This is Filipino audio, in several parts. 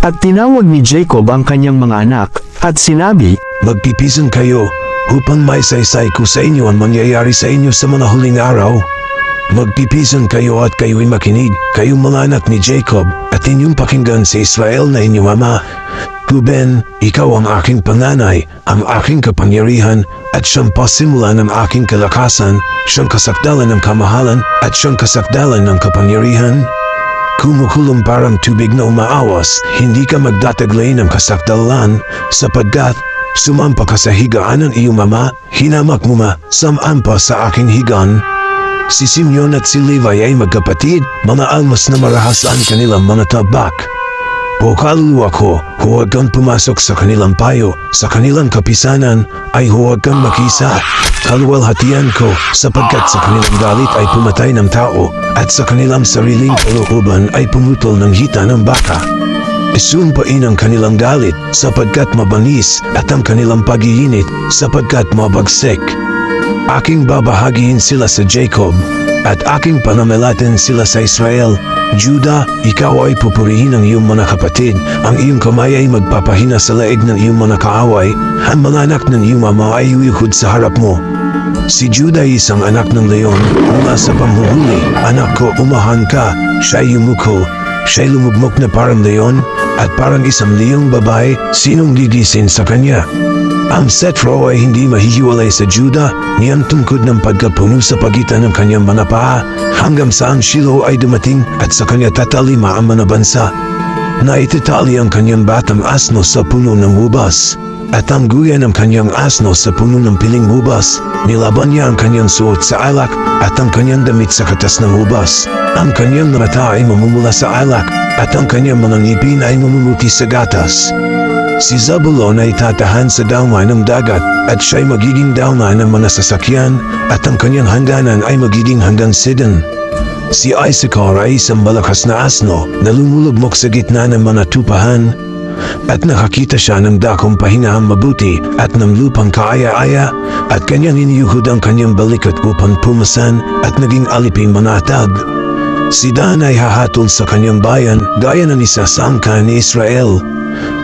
At tinawag ni Jacob ang kanyang mga anak, at sinabi, Magpipisan kayo upang may saysay ko sa inyo ang mangyayari sa inyo sa mga huling araw. Magpipisan kayo at kayo'y makinig, kayong mga anak ni Jacob, at inyong pakinggan si Israel na inyong ama. Ruben, ikaw ang aking panganay, ang aking kapangyarihan, at siyang pasimula ng aking kalakasan, siyang kasakdalan ng kamahalan, at siyang kasakdalan ng kapangyarihan. Kumukulong parang tubig na umaawas, hindi ka magdataglay ng kasakdalan, sapagkat sumampa ka sa higaan ng iyong mama, hinamak mo ma, samampa sa aking higan. Si Simeon at si Levi ay magkapatid, mga almas na marahas ang kanilang mga tabak. O kaluluwa ko, huwag kang pumasok sa kanilang payo, sa kanilang kapisanan ay huwag kang makisa. Kaluwalhatian ko, sapagkat sa kanilang galit ay pumatay ng tao, at sa kanilang sariling kalooban ay pumutol ng hita ng baka. Isumpain ang kanilang galit, sapagkat mabangis, at ang kanilang pag-iinit, sapagkat mabagsik. Aking babahagiin sila sa Jacob, at aking panamelatin sila sa Israel. Juda, ikaw ay pupurihin ng iyong mga kapatid. Ang iyong kamay ay magpapahina sa laig ng iyong mga kaaway. Ang mga anak ng iyong ama ay uyuhod sa harap mo. Si Juda ay isang anak ng leon mula sa pamhuhuli. Anak ko, umahan ka. Siya'y yumuko. Siya'y lumugmok na parang leon at parang isang liyong babae. Sinong gigisin sa kanya? Ang Setro ay hindi mahihiwalay sa Juda, niyang tungkod ng pagkapuno sa pagitan ng kanyang mga paa, hanggang sa ang Shiloh ay dumating at sa kanya tatalima ang mga bansa. Naitatali ang kanyang batang asno sa puno ng hubas, at ang guya ng kanyang asno sa puno ng piling hubas, nilaban niya ang kanyang suot sa alak at ang kanyang damit sa katas ng hubas. Ang kanyang mata ay mamumula sa alak at ang kanyang mga ngipin ay mamumuti sa gatas. Si Zabulon ay tatahan sa daungan ng dagat at siya'y magiging daungan ng mga sasakyan at ang kanyang hangganan ay magiging hanggang Sidon. Si Issachar ay isang malakas na asno na lumulugmok sa gitna ng mga tupahan at nakakita siya ng dakong pahinahang mabuti at ng lupang kaaya-aya at kanyang iniyuhod ang kanyang balikat upang pumasan at naging aliping manatag. Si Dan ay hahatol sa kanyang bayan gaya ng isa sa ni Israel.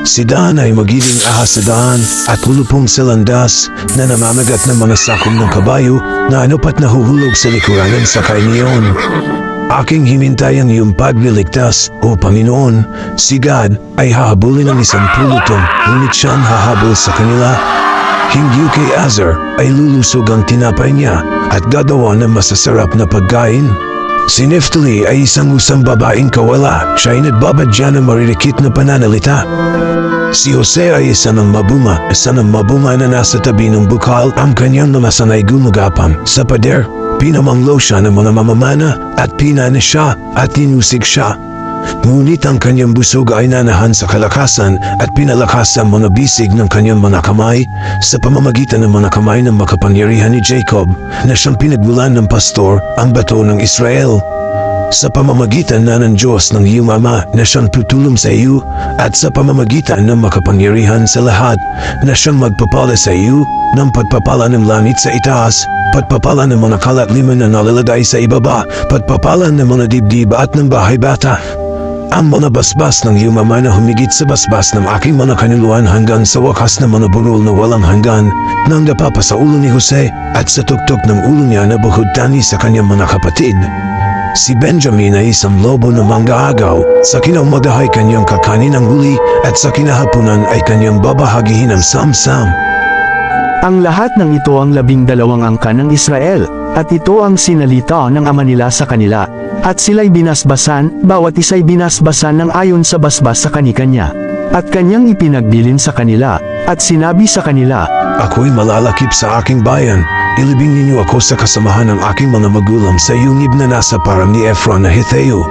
Si Dan ay magiging ahas sa daan at hulupong sa landas na namamagat ng mga sakom ng kabayo na anupat na huhulog sa likuran ng sakay niyon. Aking himintayan iyong pagliligtas, O Panginoon. Si God ay hahabulin ng isang pulutong, ngunit siyang hahabol sa kanila. Hindi kay Azar ay lulusog ang tinapay niya at gagawa ng masasarap na pagkain. Si Neftali ay isang usang babaeng kawala. Siya ay nagbabadya ng maririkit na pananalita. Si Jose ay isa mabuma, isa mabuma na nasa tabi ng bukal ang kanyang namasanay gumagapang sa pader. Pinamanglo siya ng mga mamamana at pinana siya at tinusig siya. Ngunit ang kanyang busog ay nanahan sa kalakasan at pinalakas ang mga bisig ng kanyang mga kamay sa pamamagitan ng mga kamay ng makapangyarihan ni Jacob na siyang pinagmulan ng pastor ang bato ng Israel sa pamamagitan na ng Diyos ng iyong ama na siyang tutulong sa iyo at sa pamamagitan ng makapangyarihan sa lahat na siyang magpapala sa iyo ng pagpapala ng langit sa itaas, pagpapala ng mga kalatliman na nalalagay sa ibaba, pagpapala ng mga dibdib at ng bahay bata. Ang mga basbas ng iyong ama na humigit sa basbas ng aking mga kaniluan hanggang sa wakas na mga burol na walang hanggan nang napapa sa ulo ni Jose at sa tuktok ng ulo niya na buhod tani sa kanyang mga kapatid. Si Benjamin ay isang lobo na manggaagaw. Sa kinaumagahay kanyang kakanin ang huli at sa kinahapunan ay kanyang babahagihin ang samsam. Ang lahat ng ito ang labing dalawang angkan ng Israel, at ito ang sinalita ng ama nila sa kanila. At sila'y binasbasan, bawat isa'y binasbasan ng ayon sa basbas sa kanikanya. At kanyang ipinagbilin sa kanila, at sinabi sa kanila, Ako'y malalakip sa aking bayan. Ilibing ninyo ako sa kasamahan ng aking mga magulang sa yungib na nasa parang ni Ephron na Hetheo.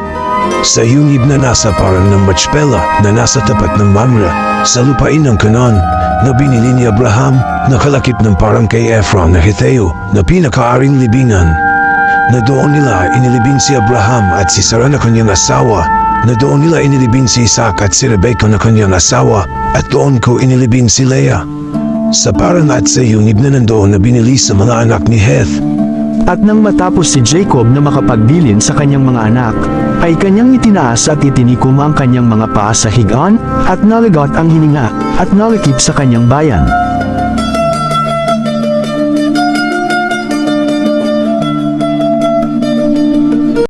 Sa yungib na nasa parang ng Machpela na nasa tapat ng Mamre. Sa lupain ng Canaan na binili ni Abraham na kalakip ng parang kay Ephron na Hetheo na pinakaaring libingan. Na doon nila inilibing si Abraham at si Sarah na kanyang asawa na doon nila inilibing si Isaac at si Rebecca na kanyang asawa at doon ko inilibing si Leah. Sa parang at sa yungib na nandoon na binili sa mga anak ni Heth. At nang matapos si Jacob na makapagbilin sa kanyang mga anak, ay kanyang itinaas at itinikom ang kanyang mga paa sa higaan, at nalagot ang hininga, at nalakip sa kanyang bayan.